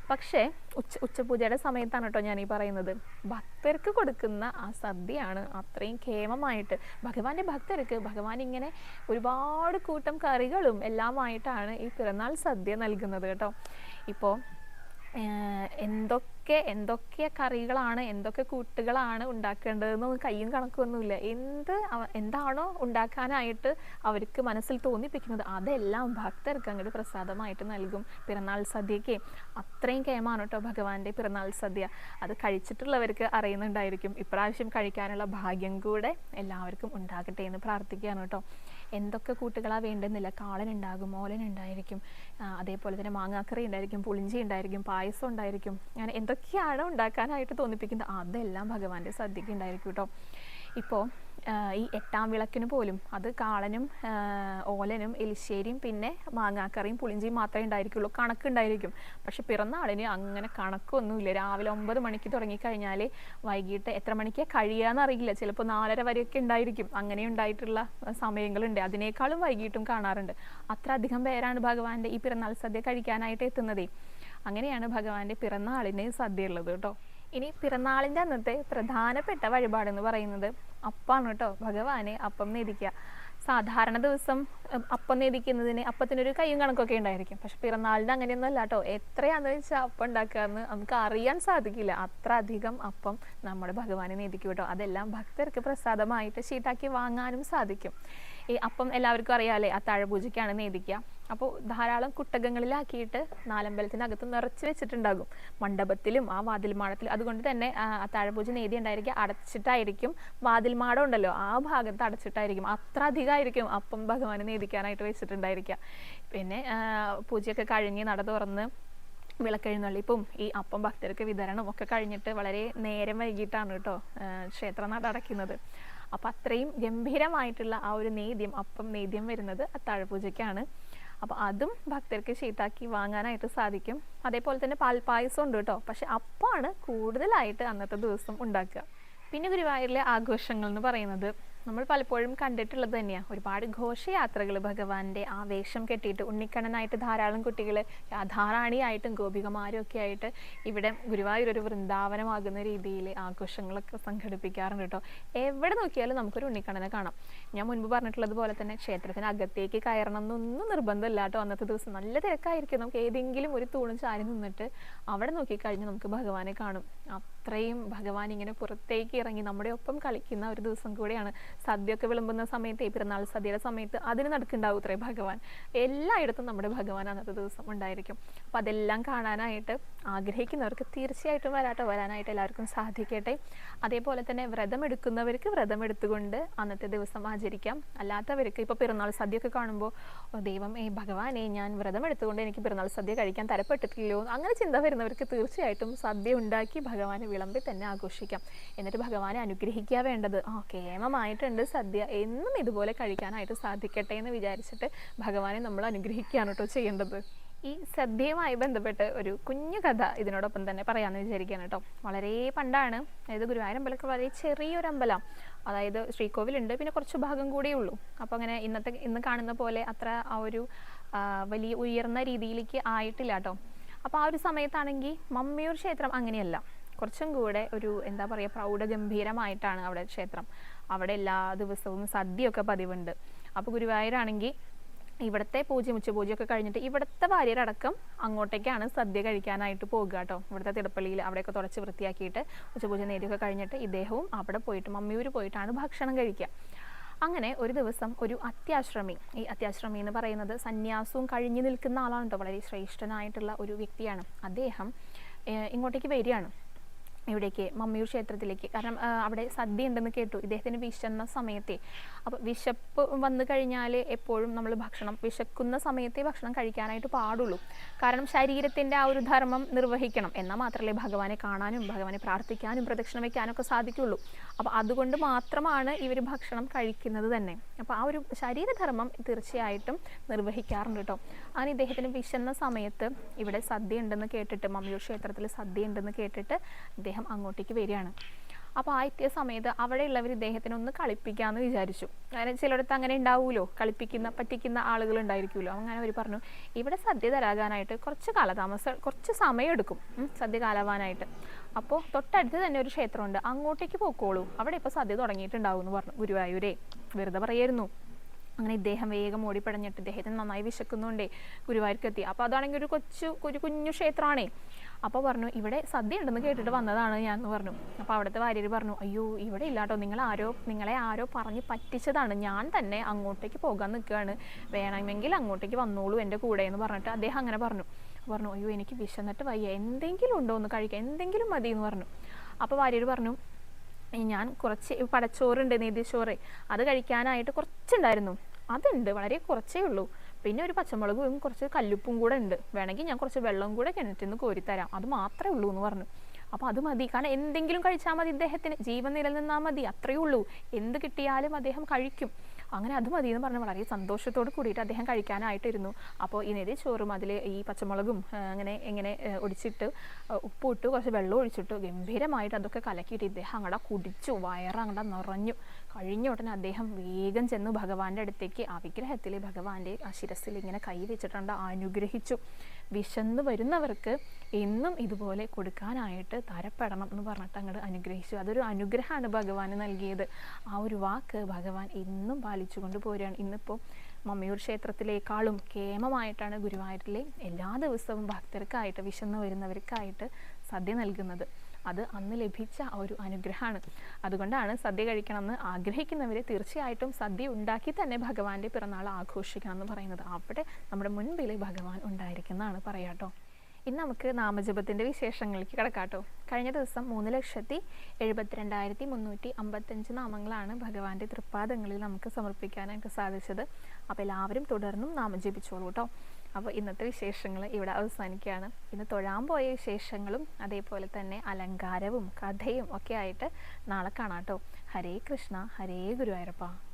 പക്ഷേ ഉച്ച ഉച്ചപൂജയുടെ സമയത്താണ് കേട്ടോ ഞാൻ ഈ പറയുന്നത്. ഭക്തർക്ക് കൊടുക്കുന്ന ആ സദ്യയാണ് അത്രയും ക്ഷേമമായിട്ട്. ഭഗവാന്റെ ഭക്തർക്ക് ഭഗവാൻ ഇങ്ങനെ ഒരുപാട് കൂട്ടം കറികളും എല്ലാമായിട്ടാണ് ഈ പിറന്നാൾ സദ്യ നൽകുന്നത് കേട്ടോ. ഇപ്പോൾ എന്തൊക്കെ എന്തൊക്കെ എന്തൊക്കെ കറികളാണ് എന്തൊക്കെ കൂട്ടുകളാണ് ഉണ്ടാക്കേണ്ടതെന്നൊന്നും കയ്യും കണക്കൊന്നുമില്ല എന്ത് എന്താണോ ഉണ്ടാക്കാനായിട്ട് അവർക്ക് മനസ്സിൽ തോന്നിപ്പിക്കുന്നത് അതെല്ലാം ഭക്തർക്ക് അങ്ങോട്ട് പ്രസാദമായിട്ട് നൽകും. പിറന്നാൾ സദ്യക്ക് അത്രയും കേമാണ് കേട്ടോ ഭഗവാന്റെ പിറന്നാൾ സദ്യ. അത് കഴിച്ചിട്ടുള്ളവർക്ക് അറിയുന്നുണ്ടായിരിക്കും. ഇപ്രാവശ്യം കഴിക്കാനുള്ള ഭാഗ്യം കൂടെ എല്ലാവർക്കും ഉണ്ടാകട്ടെ എന്ന് പ്രാർത്ഥിക്കുകയാണ് കേട്ടോ. എന്തൊക്കെ കൂട്ടുകളാണ് വേണ്ടെന്നില്ല. കാളൻ ഉണ്ടാകും മോലൻ ഉണ്ടായിരിക്കും അതേപോലെ തന്നെ മാങ്ങാക്കറി ഉണ്ടായിരിക്കും പുളിഞ്ചി ഉണ്ടായിരിക്കും പായസം ഉണ്ടായിരിക്കും. അങ്ങനെ എന്തൊക്കെയാണ് ഉണ്ടാക്കാനായിട്ട് തോന്നിപ്പിക്കുന്നത്. അതെല്ലാം ഭഗവാന്റെ സദ്യക്ക് ഉണ്ടായിരിക്കും കേട്ടോ. ഇപ്പോൾ ഈ എട്ടാം വിളക്കിന് പോലും അത് കാളനും ഓലനും എലിശ്ശേരിയും പിന്നെ മാങ്ങാക്കറിയും പുളിഞ്ചിയും മാത്രമേ ഉണ്ടായിരിക്കുള്ളൂ. കണക്കുണ്ടായിരിക്കും. പക്ഷെ പിറന്നാളിന് അങ്ങനെ കണക്കൊന്നുമില്ല. രാവിലെ ഒമ്പത് മണിക്ക് തുടങ്ങിക്കഴിഞ്ഞാൽ വൈകിട്ട് എത്ര മണിക്ക് കഴിയാന്ന് അറിയില്ല ചിലപ്പോൾ നാലര വരെയൊക്കെ ഉണ്ടായിരിക്കും. അങ്ങനെ ഉണ്ടായിട്ടുള്ള സമയങ്ങളുണ്ട്. അതിനേക്കാളും വൈകിട്ടും കാണാറുണ്ട്. അത്ര അധികം പേരാണ് ഭഗവാന്റെ ഈ പിറന്നാൾ സദ്യ കഴിക്കാനായിട്ട് എത്തുന്നത്. അങ്ങനെയാണ് ഭഗവാന്റെ പിറന്നാളിന് സദ്യ ഉള്ളത് കേട്ടോ. ഇനി പിറന്നാളിന്റെ അന്നത്തെ പ്രധാനപ്പെട്ട വഴിപാടെന്ന് പറയുന്നത് അപ്പാണ് കേട്ടോ. ഭഗവാനെ അപ്പം നേദിക്കുക സാധാരണ ദിവസം അപ്പം നേദിക്കുന്നതിന് അപ്പത്തിനൊരു കയ്യും കണക്കൊക്കെ ഉണ്ടായിരിക്കും. പക്ഷെ പിറന്നാളിന് അങ്ങനെയൊന്നും അല്ല കേട്ടോ. എത്രയാണെന്ന് വെച്ചാൽ അപ്പം ഉണ്ടാക്കാന്ന് നമുക്ക് അറിയാൻ സാധിക്കില്ല. അത്ര അധികം അപ്പം നമ്മുടെ ഭഗവാനെ നേദിക്കും കേട്ടോ. അതെല്ലാം ഭക്തർക്ക് പ്രസാദമായിട്ട് ഷീട്ടാക്കി വാങ്ങാനും സാധിക്കും. ഈ അപ്പം എല്ലാവർക്കും അറിയാമല്ലേ ആ പൂജയ്ക്കാണ് നേദിക്കുക. അപ്പോൾ ധാരാളം കുട്ടകങ്ങളിലാക്കിയിട്ട് നാലമ്പലത്തിനകത്ത് നിറച്ച് വെച്ചിട്ടുണ്ടാകും. മണ്ഡപത്തിലും ആ വാതിൽമാടത്തിലും. അതുകൊണ്ട് തന്നെ ആ, അത്താഴപൂജ നേതി ഉണ്ടായിരിക്കുക അടച്ചിട്ടായിരിക്കും. വാതിൽമാടം ഉണ്ടല്ലോ ആ ഭാഗത്ത് അടച്ചിട്ടായിരിക്കും. അത്ര അധികമായിരിക്കും അപ്പം ഭഗവാന് നേദിക്കാനായിട്ട് വെച്ചിട്ടുണ്ടായിരിക്കുക. പിന്നെ പൂജയൊക്കെ കഴിഞ്ഞ് നട തുറന്ന് വിളക്കെഴുന്നള്ളിപ്പും ഈ അപ്പം ഭക്തർക്ക് വിതരണം ഒക്കെ കഴിഞ്ഞിട്ട് വളരെ നേരം വൈകിട്ടാണ് കേട്ടോ ക്ഷേത്രനാട് അടയ്ക്കുന്നത്. അപ്പം അത്രയും ഗംഭീരമായിട്ടുള്ള ആ ഒരു നേദ്യം അപ്പം നേദ്യം വരുന്നത് അത്താഴപൂജയ്ക്കാണ് അപ്പോൾ അതും ഭക്തർക്ക് ഷീട്ടാക്കി വാങ്ങാനായിട്ട് സാധിക്കും. അതേപോലെ തന്നെ പാൽപ്പായസം ഉണ്ട് കേട്ടോ. പക്ഷെ അപ്പമാണ് കൂടുതലായിട്ട് അന്നത്തെ ദിവസം ഉണ്ടാക്കുക. പിന്നെ ഗുരുവായൂരിലെ ആഘോഷങ്ങൾ എന്ന് പറയുന്നത്. നമ്മൾ പലപ്പോഴും കണ്ടിട്ടുള്ളത് തന്നെയാണ് ഒരുപാട് ഘോഷയാത്രകൾ ഭഗവാന്റെ ആ വേഷം കെട്ടിയിട്ട് ഉണ്ണിക്കണ്ണനായിട്ട് ധാരാളം കുട്ടികൾ രാധാറാണിയായിട്ടും ഗോപികമാരും ഒക്കെ ആയിട്ട് ഇവിടെ ഗുരുവായൂർ ഒരു വൃന്ദാവനമാകുന്ന രീതിയിൽ ആഘോഷങ്ങളൊക്കെ സംഘടിപ്പിക്കാറുണ്ട് കേട്ടോ. എവിടെ നോക്കിയാലും നമുക്കൊരു ഉണ്ണിക്കണ്ണനെ കാണാം. ഞാൻ മുൻപ് പറഞ്ഞിട്ടുള്ളത് പോലെ തന്നെ ക്ഷേത്രത്തിന് അകത്തേക്ക് കയറണം എന്നൊന്നും നിർബന്ധമില്ല കേട്ടോ അന്നത്തെ ദിവസം. നല്ല തിരക്കായിരിക്കും. നമുക്ക് ഏതെങ്കിലും ഒരു തൂണും ചാരി നിന്നിട്ട് അവിടെ നോക്കിക്കഴിഞ്ഞാൽ നമുക്ക് ഭഗവാനെ കാണും. അത്രയും ഭഗവാൻ ഇങ്ങനെ പുറത്തേക്ക് ഇറങ്ങി നമ്മുടെ ഒപ്പം കളിക്കുന്ന ഒരു ദിവസം കൂടെയാണ് സദ്യയൊക്കെ വിളമ്പുന്ന സമയത്ത് ഈ പിറന്നാൾ സദ്യയുടെ സമയത്ത് അതിന് നടക്കുന്നുണ്ടാവും ഇത്രയും ഭഗവാൻ. എല്ലായിടത്തും നമ്മുടെ ഭഗവാൻ അന്നത്തെ ദിവസം ഉണ്ടായിരിക്കും. അപ്പം അതെല്ലാം കാണാനായിട്ട് ആഗ്രഹിക്കുന്നവർക്ക് തീർച്ചയായിട്ടും വരാട്ടോ. വരാനായിട്ട് എല്ലാവർക്കും സാധിക്കട്ടെ. അതേപോലെ തന്നെ വ്രതം എടുക്കുന്നവർക്ക് വ്രതം എടുത്തുകൊണ്ട് അന്നത്തെ ദിവസം ആചരിക്കാം. അല്ലാത്തവർക്ക് ഇപ്പോൾ പിറന്നാൾ സദ്യയൊക്കെ കാണുമ്പോൾ "ഓ, ദൈവം ഏ ഭഗവാനെ ഞാൻ വ്രതം എടുത്തുകൊണ്ട് എനിക്ക് പിറന്നാൾ സദ്യ കഴിക്കാൻ തരപ്പെട്ടിട്ടില്ലയോ അങ്ങനെ ചിന്ത വരുന്നവർക്ക് തീർച്ചയായിട്ടും സദ്യ ഉണ്ടാക്കി ഭഗവാനെ വിളമ്പി തന്നെ ആഘോഷിക്കാം. എന്നിട്ട് ഭഗവാനെ അനുഗ്രഹിക്കുക വേണ്ടത്. ആ കേമമായിട്ടുണ്ട് സദ്യ. എന്നും ഇതുപോലെ കഴിക്കാനായിട്ട് സാധിക്കട്ടെ എന്ന് വിചാരിച്ചിട്ട് ഭഗവാനെ നമ്മൾ അനുഗ്രഹിക്കുകയാണ് കേട്ടോ ചെയ്യേണ്ടത്. ഈ സദ്യയുമായി ബന്ധപ്പെട്ട് ഒരു കുഞ്ഞു കഥ ഇതിനോടൊപ്പം തന്നെ പറയാമെന്ന് വിചാരിക്കുകയാണ് കേട്ടോ. വളരെ പണ്ടാണ്. അതായത് ഗുരുവായൂർ അമ്പലമൊക്കെ വളരെ ചെറിയൊരു അമ്പലം. അതായത് ശ്രീകോവിലുണ്ട്. പിന്നെ കുറച്ച് ഭാഗം കൂടിയേ ഉള്ളൂ. അപ്പോൾ അങ്ങനെ ഇന്നത്തെ ഇന്ന് കാണുന്ന പോലെ അത്ര ആ ഒരു വലിയ ഉയർന്ന രീതിയിലേക്ക് ആയിട്ടില്ല കേട്ടോ. അപ്പോൾ ആ ഒരു സമയത്താണെങ്കിൽ മമ്മിയൂർ ക്ഷേത്രം അങ്ങനെയല്ല. കുറച്ചും കൂടെ ഒരു എന്താ പറയുക പ്രൗഢഗംഭീരമായിട്ടാണ് അവിടെ ക്ഷേത്രം. അവിടെ എല്ലാ ദിവസവും സദ്യയൊക്കെ പതിവുണ്ട്. അപ്പോൾ ഗുരുവായൂരാണെങ്കിൽ ഇവിടുത്തെ പൂജയും ഉച്ചപൂജയൊക്കെ കഴിഞ്ഞിട്ട് ഇവിടുത്തെ ഭാര്യരടക്കം അങ്ങോട്ടേക്കാണ് സദ്യ കഴിക്കാനായിട്ട് പോകുക കേട്ടോ. ഇവിടുത്തെ തിടപ്പള്ളിയിൽ അവിടെയൊക്കെ തുടച്ച് വൃത്തിയാക്കിയിട്ട് ഉച്ചപൂജ നേരിയൊക്കെ കഴിഞ്ഞിട്ട് ഇദ്ദേഹവും അവിടെ പോയിട്ട് മമ്മിയൂർ പോയിട്ടാണ് ഭക്ഷണം കഴിക്കുക. അങ്ങനെ ഒരു ദിവസം ഒരു അത്യാശ്രമി ഈ അത്യാശ്രമി എന്ന് പറയുന്നത് സന്യാസവും കഴിഞ്ഞു നിൽക്കുന്ന ആളാണ് കേട്ടോ. വളരെ ശ്രേഷ്ഠനായിട്ടുള്ള ഒരു വ്യക്തിയാണ്. അദ്ദേഹം ഇങ്ങോട്ടേക്ക് വരികയാണ്. ഇവിടേക്ക് മമ്മിയൂർ ക്ഷേത്രത്തിലേക്ക്. കാരണം അവിടെ സദ്യ ഉണ്ടെന്ന് കേട്ടു. ഇദ്ദേഹത്തിന് വിശന്ന സമയത്തെ. അപ്പോൾ വിശപ്പ് വന്നു കഴിഞ്ഞാൽ എപ്പോഴും നമ്മൾ ഭക്ഷണം വിശക്കുന്ന സമയത്തെ ഭക്ഷണം കഴിക്കാനായിട്ട് പാടുള്ളൂ. കാരണം ശരീരത്തിന്റെ ആ ഒരു ധർമ്മം നിർവഹിക്കണം. എന്നാൽ മാത്രമല്ലേ ഭഗവാനെ കാണാനും ഭഗവാനെ പ്രാർത്ഥിക്കാനും പ്രദക്ഷിണം വയ്ക്കാനൊക്കെ സാധിക്കുള്ളൂ. അപ്പോൾ അതുകൊണ്ട് മാത്രമാണ് ഇവർ ഭക്ഷണം കഴിക്കുന്നത് തന്നെ. അപ്പോൾ ആ ഒരു ശരീരധർമ്മം തീർച്ചയായിട്ടും നിർവഹിക്കാറുണ്ട് കേട്ടോ. അങ്ങനെ ഇദ്ദേഹത്തിന് വിശന്ന സമയത്ത് ഇവിടെ സദ്യ ഉണ്ടെന്ന് കേട്ടിട്ട് മമ്മിയൂർ ക്ഷേത്രത്തിൽ സദ്യ ഉണ്ടെന്ന് കേട്ടിട്ട് ഇദ്ദേഹം അങ്ങോട്ടേക്ക് വരികയാണ്. അപ്പോൾ ആ എത്തിയ സമയത്ത് അവിടെയുള്ളവർ ഇദ്ദേഹത്തിനെ ഒന്ന് കളിപ്പിക്കാമെന്ന് വിചാരിച്ചു. അങ്ങനെ ചിലയിടത്ത് അങ്ങനെ ഉണ്ടാവുമല്ലോ കളിപ്പിക്കുന്ന പറ്റിക്കുന്ന ആളുകൾ ഉണ്ടായിരിക്കുമല്ലോ? അങ്ങനെ അവർ പറഞ്ഞു ഇവിടെ സദ്യ തരാകാനായിട്ട് കുറച്ച് കാലതാമസം കുറച്ച് സമയം എടുക്കും സദ്യ കാലാവാനായിട്ട്. അപ്പോൾ തൊട്ടടുത്ത് തന്നെ ഒരു ക്ഷേത്രമുണ്ട് അങ്ങോട്ടേക്ക് പോക്കോളൂ. അവിടെ ഇപ്പോൾ സദ്യ തുടങ്ങിയിട്ടുണ്ടാവും എന്ന് പറഞ്ഞു ഗുരുവായൂരേ. വെറുതെ പറയായിരുന്നു. അങ്ങനെ ഇദ്ദേഹം വേഗം ഓടിപ്പടഞ്ഞിട്ട് ഇദ്ദേഹത്തിന് നന്നായി വിശക്കുന്നുണ്ടേ ഗുരുവായൂർക്ക് എത്തി അപ്പോൾ അതാണെങ്കിൽ ഒരു കൊച്ചു ഒരു കുഞ്ഞു ക്ഷേത്രമാണേ. അപ്പോൾ പറഞ്ഞു ഇവിടെ സദ്യ ഉണ്ടെന്ന് കേട്ടിട്ട് വന്നതാണ് ഞാൻ എന്ന് പറഞ്ഞു. അപ്പോൾ അവിടുത്തെ ഭാര്യർ പറഞ്ഞു അയ്യോ ഇവിടെ ഇല്ലാട്ടോ നിങ്ങൾ ആരോ നിങ്ങളെ ആരോ പറഞ്ഞ് പറ്റിച്ചതാണ്. ഞാൻ തന്നെ അങ്ങോട്ടേക്ക് പോകാൻ നിൽക്കുകയാണ്. വേണമെങ്കിൽ അങ്ങോട്ടേക്ക് വന്നോളൂ എന്റെ കൂടെ എന്ന് പറഞ്ഞിട്ട് അദ്ദേഹം അങ്ങനെ പറഞ്ഞു. പറഞ്ഞു അയ്യോ എനിക്ക് വിശന്നിട്ട് വയ്യ. എന്തെങ്കിലും ഉണ്ടോ ഒന്ന് കഴിക്കുക എന്തെങ്കിലും മതി എന്ന് പറഞ്ഞു. അപ്പോൾ ഭാര്യർ പറഞ്ഞു ഞാൻ കുറച്ച് പടച്ചോറുണ്ട് നെയ്തിച്ചോറ്. അത് കഴിക്കാനായിട്ട് കുറച്ചുണ്ടായിരുന്നു. അതുണ്ട് വളരെ കുറച്ചേ ഉള്ളൂ. പിന്നെ ഒരു പച്ചമുളകും കുറച്ച് കല്ലുപ്പും കൂടെ ഉണ്ട്. വേണമെങ്കിൽ ഞാൻ കുറച്ച് വെള്ളം കൂടെ കിണറ്റിൽ നിന്ന് കോരിത്തരാം. അത് മാത്രമേ ഉള്ളൂ എന്ന് പറഞ്ഞു. അപ്പോൾ അത് മതി. കാരണം എന്തെങ്കിലും കഴിച്ചാൽ മതി ഇദ്ദേഹത്തിന്. ജീവൻ നിലനിന്നാൽ മതി. അത്രയേ ഉള്ളൂ. എന്ത് കിട്ടിയാലും അദ്ദേഹം കഴിക്കും. അങ്ങനെ അത് മതി എന്ന് പറഞ്ഞ് വളരെ സന്തോഷത്തോട് കൂടിയിട്ട് അദ്ദേഹം കഴിക്കാനായിട്ടിരുന്നു. അപ്പോൾ ഈ നെതി ചോറും അതിൽ ഈ പച്ചമുളകും അങ്ങനെ എങ്ങനെ ഒടിച്ചിട്ട് ഉപ്പിട്ട് കുറച്ച് വെള്ളം ഒഴിച്ചിട്ട് ഗംഭീരമായിട്ട് അതൊക്കെ കലക്കിയിട്ട് ഇദ്ദേഹം അങ്ങടെ കുടിച്ചു വയറങ്ങടെ നിറഞ്ഞു. കഴിഞ്ഞ ഉടനെ അദ്ദേഹം വേഗം ചെന്ന് ഭഗവാന്റെ അടുത്തേക്ക് ആ വിഗ്രഹത്തിൽ ഭഗവാന്റെ ആ ശിരസിൽ ഇങ്ങനെ കൈ വെച്ചിട്ടുണ്ട് അനുഗ്രഹിച്ചു. വിശന്ന് വരുന്നവർക്ക് എന്നും ഇതുപോലെ കൊടുക്കാനായിട്ട് തരപ്പെടണം എന്ന് പറഞ്ഞിട്ട് അങ്ങോട്ട് അനുഗ്രഹിച്ചു. അതൊരു അനുഗ്രഹമാണ് ഭഗവാന് നൽകിയത്. ആ ഒരു വാക്ക് ഭഗവാൻ എന്നും പാലിച്ചു കൊണ്ട് പോരുകയാണ്. ഇന്നിപ്പോൾ മമ്മയൂർ ക്ഷേത്രത്തിലേക്കാളും കേമമായിട്ടാണ് ഗുരുവായൂരിലെ എല്ലാ ദിവസവും ഭക്തർക്കായിട്ട് വിശന്ന് വരുന്നവർക്കായിട്ട് സദ്യ നൽകുന്നത്. അത് അന്ന് ലഭിച്ച ഒരു അനുഗ്രഹമാണ്. അതുകൊണ്ടാണ് സദ്യ കഴിക്കണമെന്ന് ആഗ്രഹിക്കുന്നവർ തീർച്ചയായിട്ടും സദ്യ ഉണ്ടാക്കി തന്നെ ഭഗവാന്റെ പിറന്നാൾ ആഘോഷിക്കണം എന്ന് പറയുന്നത്. അവിടെ നമ്മുടെ മുൻപിൽ ഭഗവാൻ ഉണ്ടായിരിക്കുന്നതാണ് പറയാട്ടോ ഇന്ന് നമുക്ക് നാമജപത്തിന്റെ വിശേഷങ്ങളിലേക്ക് കിടക്കാട്ടോ. കഴിഞ്ഞ ദിവസം മൂന്ന് ലക്ഷത്തി എഴുപത്തിരണ്ടായിരത്തി മുന്നൂറ്റി അമ്പത്തഞ്ച് നാമങ്ങളാണ് ഭഗവാന്റെ തൃപ്പാദങ്ങളിൽ നമുക്ക് സമർപ്പിക്കാനൊക്കെ സാധിച്ചത്. അപ്പോൾ എല്ലാവരും തുടർന്നും നാമജപിച്ചോളൂ കേട്ടോ അപ്പോൾ ഇന്നത്തെ വിശേഷങ്ങൾ ഇവിടെ അവസാനിക്കുകയാണ്. ഇന്ന് തൊഴാൻ പോയ വിശേഷങ്ങളും അതേപോലെ തന്നെ അലങ്കാരവും കഥയും ഒക്കെ ആയിട്ട് നാളെ കാണാം കേട്ടോ. ഹരേ കൃഷ്ണ ഹരേ ഗുരുവായൂരപ്പ.